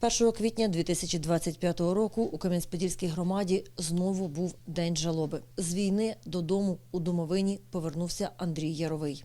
1 квітня 2025 року у Кам'янець-Подільській громаді знову був день жалоби. З війни додому у домовині повернувся Андрій Яровий.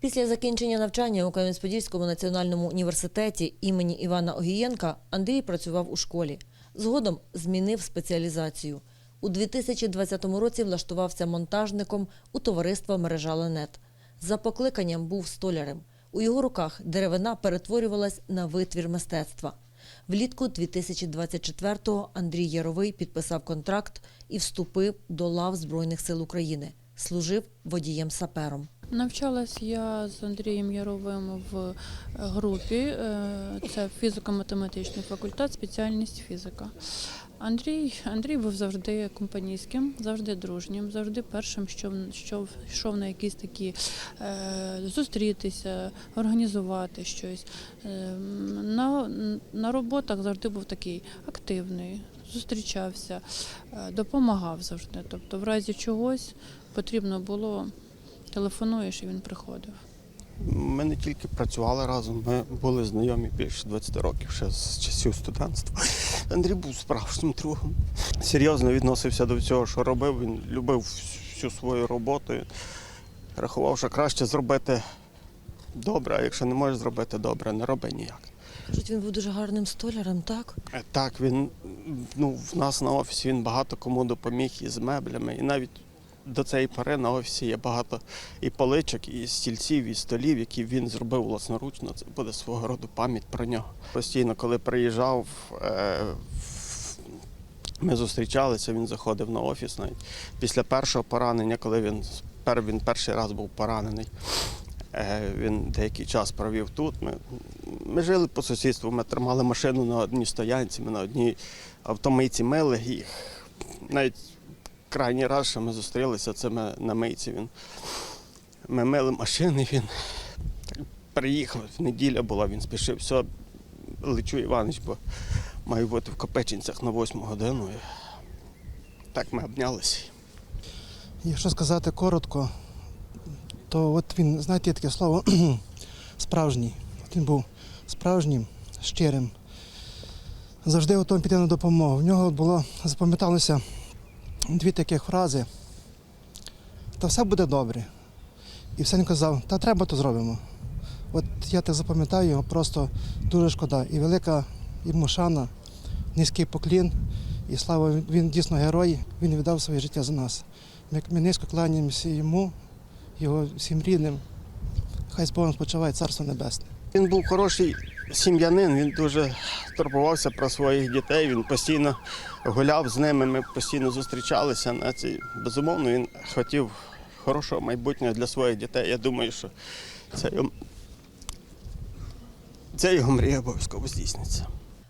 Після закінчення навчання у Кам'янець-Подільському національному університеті імені Івана Огієнка Андрій працював у школі. Згодом змінив спеціалізацію. У 2020 році влаштувався монтажником у товариство мережа Ленет. За покликанням був столярем. У його руках деревина перетворювалась на витвір мистецтва. Влітку 2024-го Андрій Яровий підписав контракт і вступив до лав Збройних сил України. Служив водієм-сапером. Навчалась я з Андрієм Яровим в е, групі. е, Це фізико-математичний факультет, спеціальність фізика. Андрій, Андрій був завжди компанійським, завжди дружнім, завжди першим, що, що йшов на якісь такі е, зустрітися, організувати щось. Е, на, на роботах завжди був такий активний, зустрічався, е, допомагав завжди. Тобто, в разі чогось потрібно було телефонуєш і він приходив. Ми не тільки працювали разом, ми були знайомі більше 20 років ще з часів студентства. Андрій був справжнім другом. Серйозно відносився до всього, що робив. Він любив всю свою роботу. Рахував, що краще зробити добре, а якщо не можеш зробити добре, не роби ніяк. Кажуть, він був дуже гарним столярем, так? Е, Так, він ну, в нас на офісі він багато кому допоміг із меблями. І навіть до цієї пори на офісі є багато і поличок, і стільців, і столів, які він зробив власноручно. Це буде свого роду пам'ять про нього. Постійно, коли приїжджав, е, ми зустрічалися, він заходив на офіс навіть після першого поранення, коли він, він перший раз був поранений. Е, Він деякий час провів тут. Ми, ми жили по сусідству, ми тримали машину на одній стоянці, ми на одній автомийці мили їх. Навіть крайній раз, що ми зустрілися, це ми на мийці. Він, ми мили машини, він приїхав, неділя була, він спішив, все, лечу Іванич, бо маю бути в Копеченцях на восьму годину. І так ми обнялися. Якщо сказати коротко, то от він, знаєте, таке слово справжній. От він був справжнім, щирим. Завжди готовий піти на допомогу. В нього було, запам'яталося дві таких фрази. Та все буде добре. І все він казав, та треба, то зробимо. От я так запам'ятаю його, просто дуже шкода. І велика йому шана, низький поклін. І слава, він дійсно герой, він віддав своє життя за нас. Ми, низько кланяємося йому, його всім рідним. Хай з Богом спочиває Царство Небесне. Він був хороший сім'янин, він дуже турбувався про своїх дітей, він постійно гуляв з ними, ми постійно зустрічалися на цій. Безумовно, він хотів хорошого майбутнього для своїх дітей. Я думаю, що це його, це його мрія обов'язково здійсниться.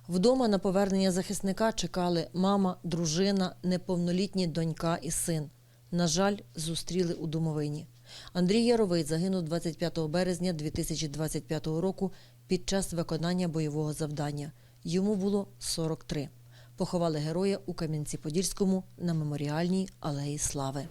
Вдома на повернення захисника чекали мама, дружина, неповнолітні донька і син. На жаль, зустріли у домовині. Андрій Яровий загинув 25 березня 2025 року під час виконання бойового завдання. Йому було 43. Поховали героя у Кам'янці-Подільському на меморіальній алеї Слави.